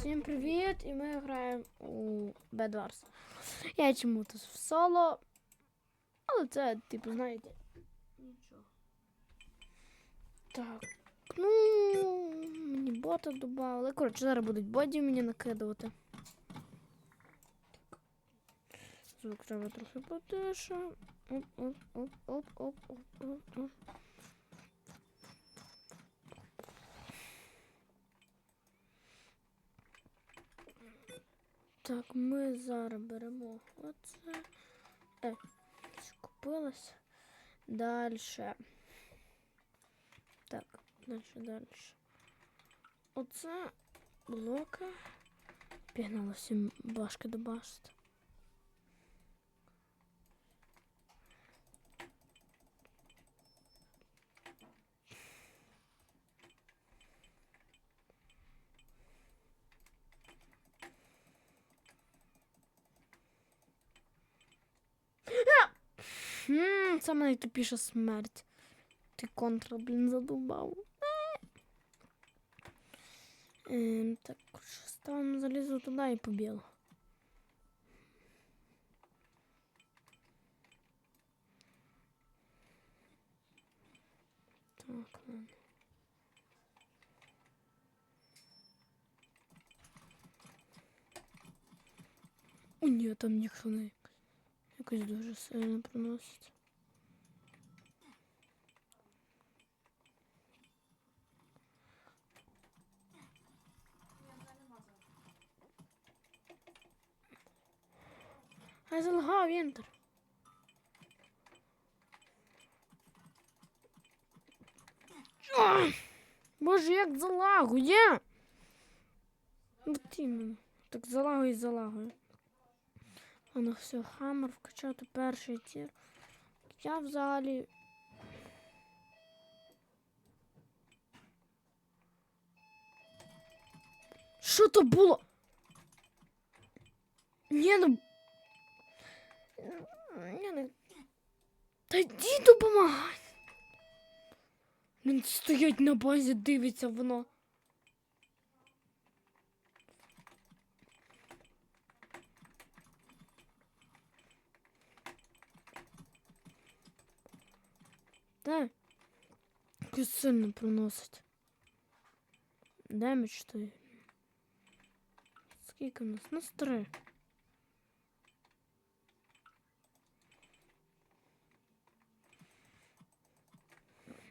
Всім привіт! І ми граємо у Bed Wars. Я чому-то в соло. Але це, типу, знаєте. Нічого. Так. Ну, мені бота додали. Коротше, зараз будуть боді мені накидувати. Звук треба трохи потише. Оп, оп, оп, оп, оп, оп, оп, оп. Так, ми зараз беремо оце. Е, купилось. Далі. Так, далі, далі. Оце блоки. Всім башки до башти. Хм, саме найтупіша смерть. Ти контра, блін, задубав. Ем, так, що ставимо залізо туди і побіг. Так, ладно. О, ні, там ніхто не якось дуже сильно проносить. А залагав вінтер. Ах! Боже, як залагує. От іменно. Так залагує, залагує. А ну все, хаммер вкачати перший тір. Я взагалі. Що то було? Ні, ну. Ні, ну. Та йди допомагай. Він стоять на базі, дивиться воно. Та. Якось сильно проносить. Демедж той. Скільки у нас? Нас три.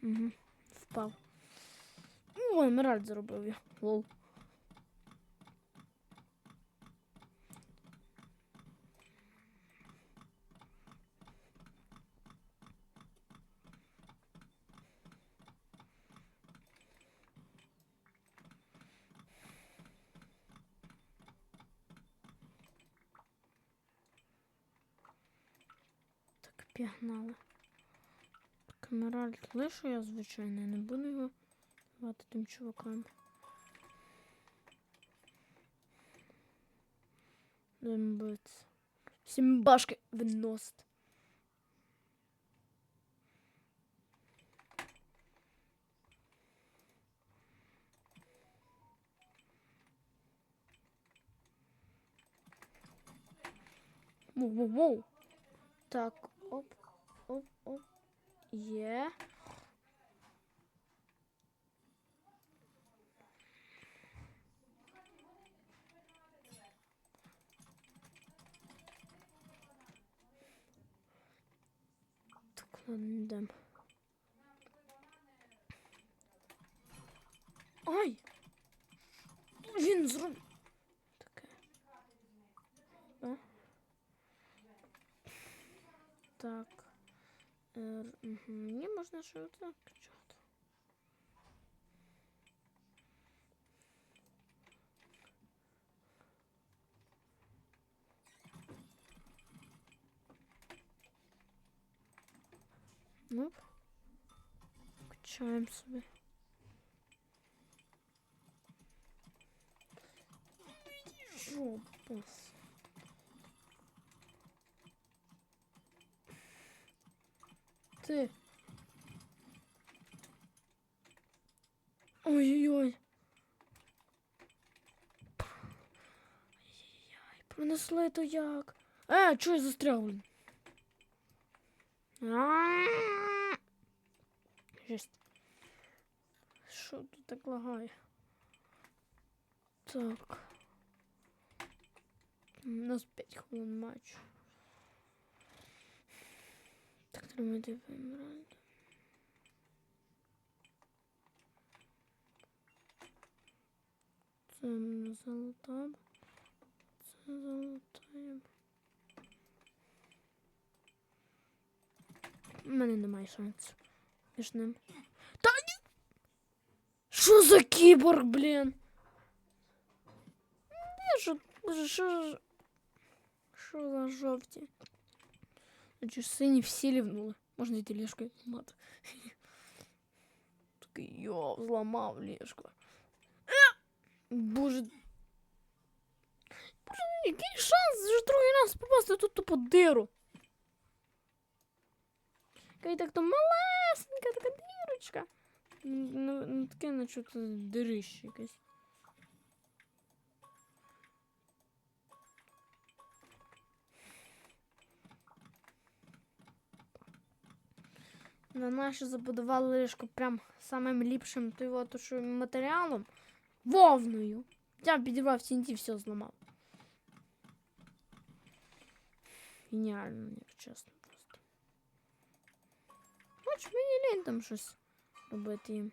Угу. Впав. О, емеральд заробив я. Лол. Так, пігнали. Камеральд лишу я, звичайно, не буду його давати тим чувакам. Битися. Всім башки виносить. Воу-воу-воу. Так, оп, оп, оп. Є. Так, ладно, йдемо. Ай! Він зробив. Таке. А? Так. Е, угу. Мені можна ще отак качати. Ну, качаємо собі. Жопас. Ти. Ой-ой-ой. Мене слито як? Е, чого я застряг, блін? Жесть. Що тут так лагає? Так. У нас 5 хвилин матч. Так, тримайте вимирати. Це не золота. Це золотає. У мене немає шансів. Між ним. Та ні! Що за кіборг, блін? Що, що, що за жовті? Значить, сині всі лівнули. Можна йти ліжкою ламати. Такий, йо, зламав ліжко. Е! Боже. Боже, який шанс вже другий раз попасти тут тупо диру. Яка і так то малесенька така дірочка. Ну, ну таке наче це дирище якесь. На наше забудували ліжко прям самим ліпшим що матеріалом вовною. Я підірвав тінті, все зламав. Геніально, як чесно просто. Хоч мені лінь там щось робити їм.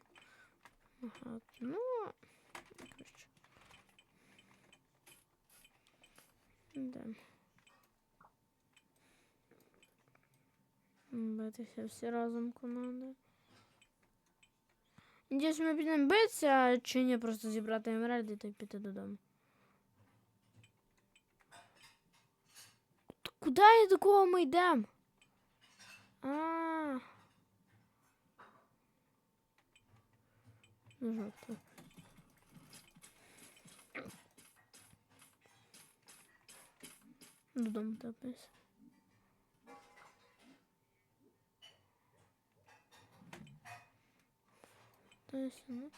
Ага, ну. Коротше. Да. Битися всі разом команда. Надіюсь, ми підемо битися, чи ні, просто зібрати емеральди та піти додому. Куди і до кого ми йдемо? А. Ну, жовто. Додому топись. Ну.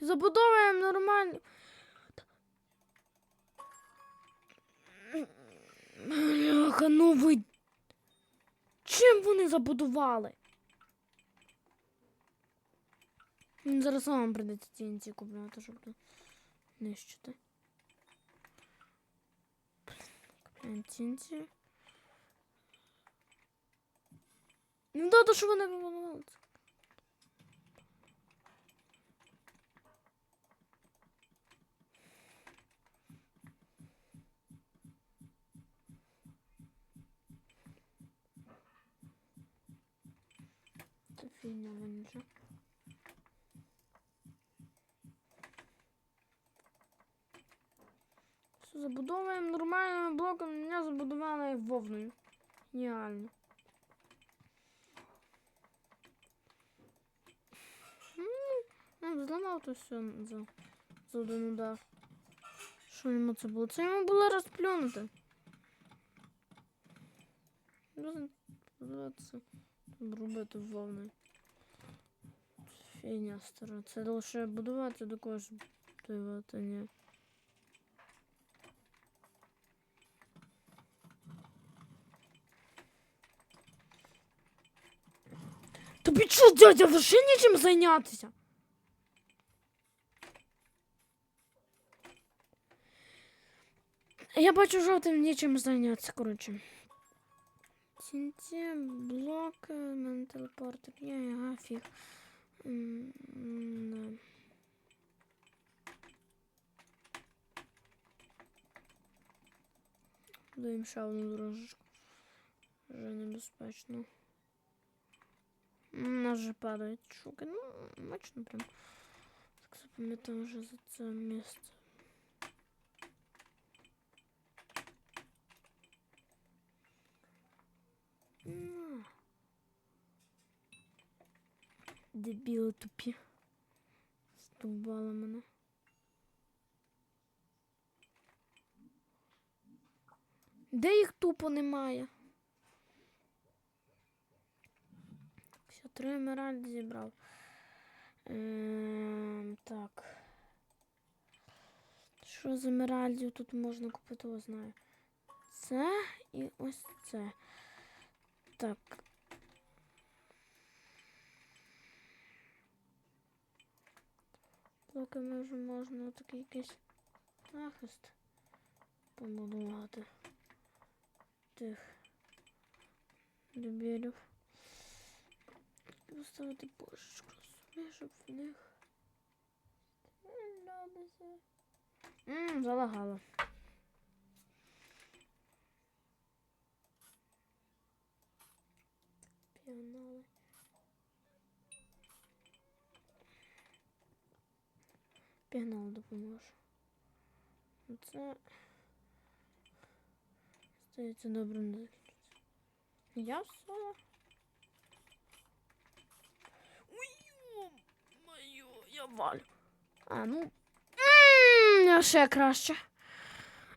Забудовуємо нормально. Бляха, ну. Чим вони забудували? Зараз вам придеться TNT купляти, щоб не нищити. Купляємо тінці. Да, то що вони побудували. Все, забудовуємо нормальними блоками, мене забудували вовною. Геніально. Ну, зламав то все за, за один удар. Що йому це було? Це йому було розплюнути. Робити вовною. Фігня стара. Це лише будувати до когось будувати, ні. Тобі що, дядя, вже нічим зайнятися? Я бачу жовтим нічим зайнятися, коротше. Тінті, блок, мене телепортик є, ага, фіг. Даємо ще одну дорожечку. Вже небезпечно. У нас же падають шуки. Ну, мощно прям. Так запам'ятаю вже за це місце. На. Дебіли тупі. Стовбали мене. Де їх тупо немає? Все, три емеральди зібрав. Ем, так. Що з емеральдів тут можна купити, о, знаю. Це і ось це. Так. Поки ми вже можна такий якийсь захист побудувати тих дебілів. Поставити бошечку собі, щоб в них. Ммм, залагало. Піонали. Пігнали допоможе. Це стається добре не закінчиться. Я все. Ой, мою, я валю. А, ну. Я ще краще.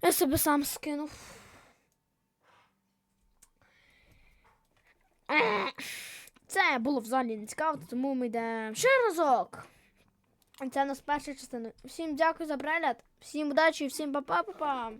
Я себе сам скинув. Е, Це було взагалі не цікаво, тому ми йдемо ще разок. Це у нас перша частина. Всім дякую за перегляд, всім удачі всім па-па-па-па.